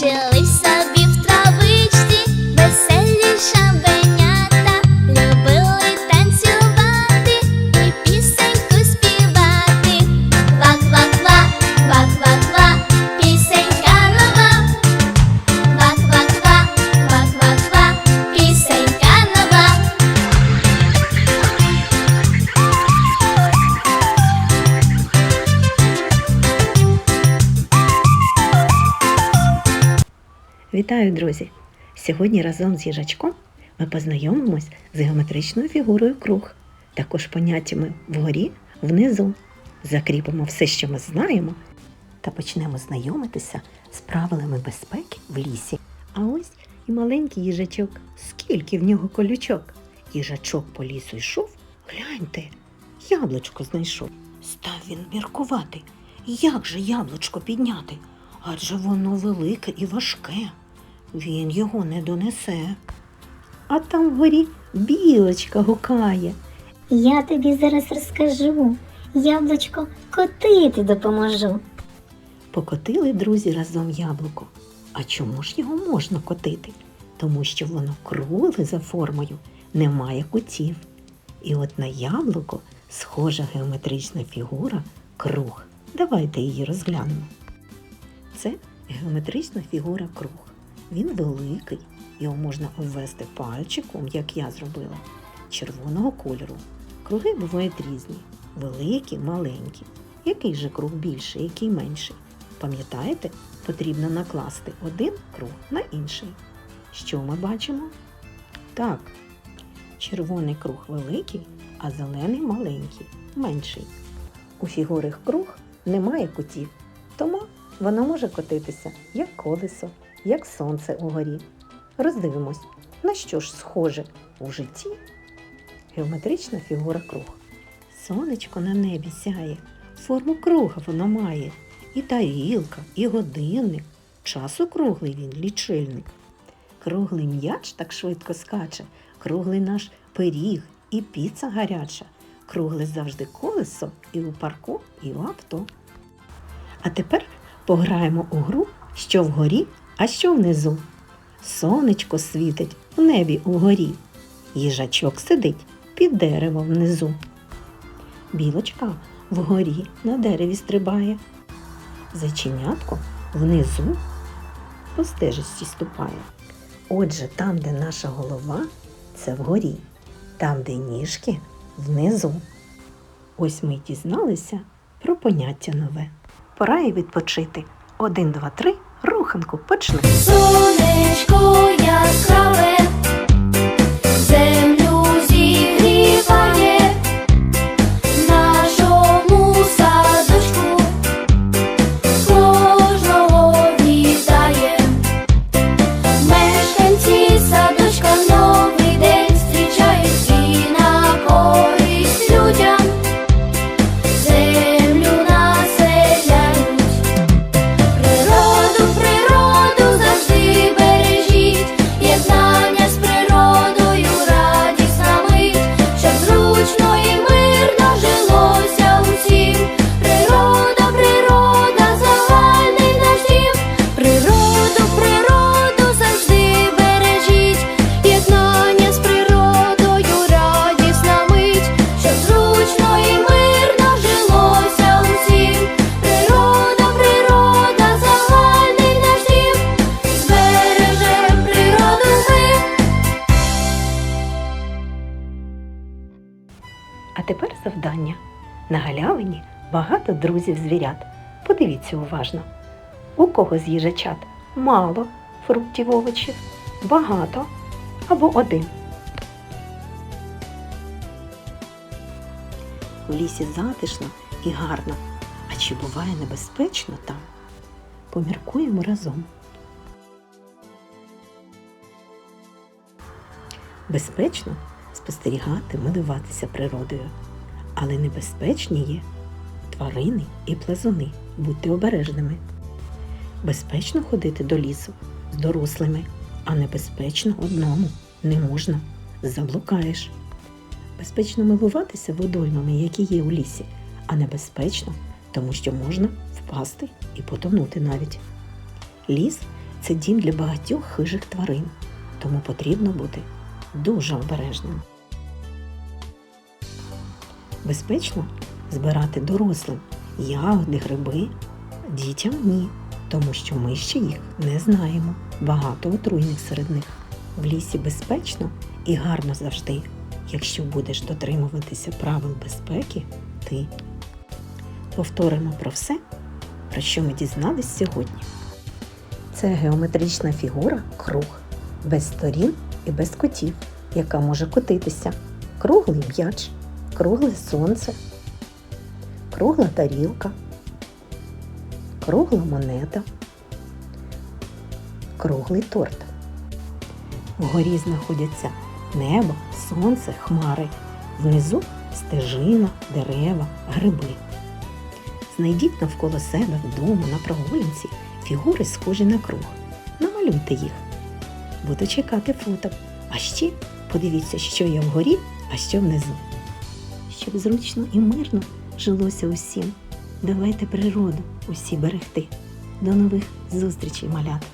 Till sun. Вітаю, друзі! Сьогодні разом з їжачком ми познайомимось з геометричною фігурою круг, також поняттями вгорі, внизу. Закріпимо все, що ми знаємо, та почнемо знайомитися з правилами безпеки в лісі. А ось і маленький їжачок. Скільки в нього колючок? Їжачок по лісу йшов, гляньте, яблучко знайшов. Став він міркувати. Як же яблучко підняти? Адже воно велике і важке. Він його не донесе. А там вгорі білочка гукає. Я тобі зараз розкажу. Яблучко котити допоможу. Покотили друзі разом яблуко. А чому ж його можна котити? Тому що воно кругле за формою, не має кутів. І от на яблуко схожа геометрична фігура круг. Давайте її розглянемо. Це геометрична фігура круг. Він великий, його можна обвести пальчиком, як я зробила, червоного кольору. Круги бувають різні, великі, маленькі. Який же круг більший, який менший? Пам'ятаєте, потрібно накласти один круг на інший. Що ми бачимо? Так, червоний круг великий, а зелений маленький, менший. У фігури круг немає кутів, тому воно може котитися як колесо, як сонце угорі. Роздивимось, на що ж схоже у житті геометрична фігура круг. Сонечко на небі сяє, форму круга воно має, і тарілка, і годинник. Час округлий він лічильник. Круглий м'яч так швидко скаче, круглий наш пиріг і піца гаряча, кругле завжди колесо і у парку, і у авто. А тепер пограємо у гру, що вгорі, а що внизу. Сонечко світить в небі угорі. Їжачок сидить під деревом внизу. Білочка вгорі на дереві стрибає. Зайченятко внизу по стежечці ступає. Отже, там, де наша голова, це вгорі, там, де ніжки внизу. Ось ми й дізналися про поняття нове. Пора і відпочити. Один, два, три, руханку почни. Сонечко яскраве, А тепер завдання. На галявині багато друзів звірят. Подивіться уважно. У кого з їжачат мало фруктів овочів, багато або один. В лісі затишно і гарно. А чи буває небезпечно там? Поміркуємо разом. Безпечно спостерігати, милуватися природою, але небезпечні є тварини і плазуни. Будьте обережними. Безпечно ходити до лісу з дорослими, а небезпечно одному не можна. Заблукаєш. Безпечно милуватися водоймами, які є у лісі, а небезпечно, тому що можна впасти і потонути навіть. Ліс це дім для багатьох хижих тварин, тому потрібно бути дуже обережним. Безпечно збирати дорослим ягоди, гриби, дітям ні, тому що ми ще їх не знаємо. Багато отруйних серед них. В лісі безпечно і гарно завжди. Якщо будеш дотримуватися правил безпеки, ти. Повторимо про все, про що ми дізнались сьогодні. Це геометрична фігура круг, без сторін і без кутів, яка може котитися. Круглий м'яч, кругле сонце, кругла тарілка, кругла монета, круглий торт. Вгорі знаходяться небо, сонце, хмари. Внизу стежина, дерева, гриби. Знайдіть навколо себе вдома на прогулянці фігури, схожі на круг. Намалюйте їх. Буду чекати фото. А ще подивіться, що є вгорі, а що внизу. Щоб зручно і мирно жилося усім. Давайте природу усі берегти. До нових зустрічей, малята!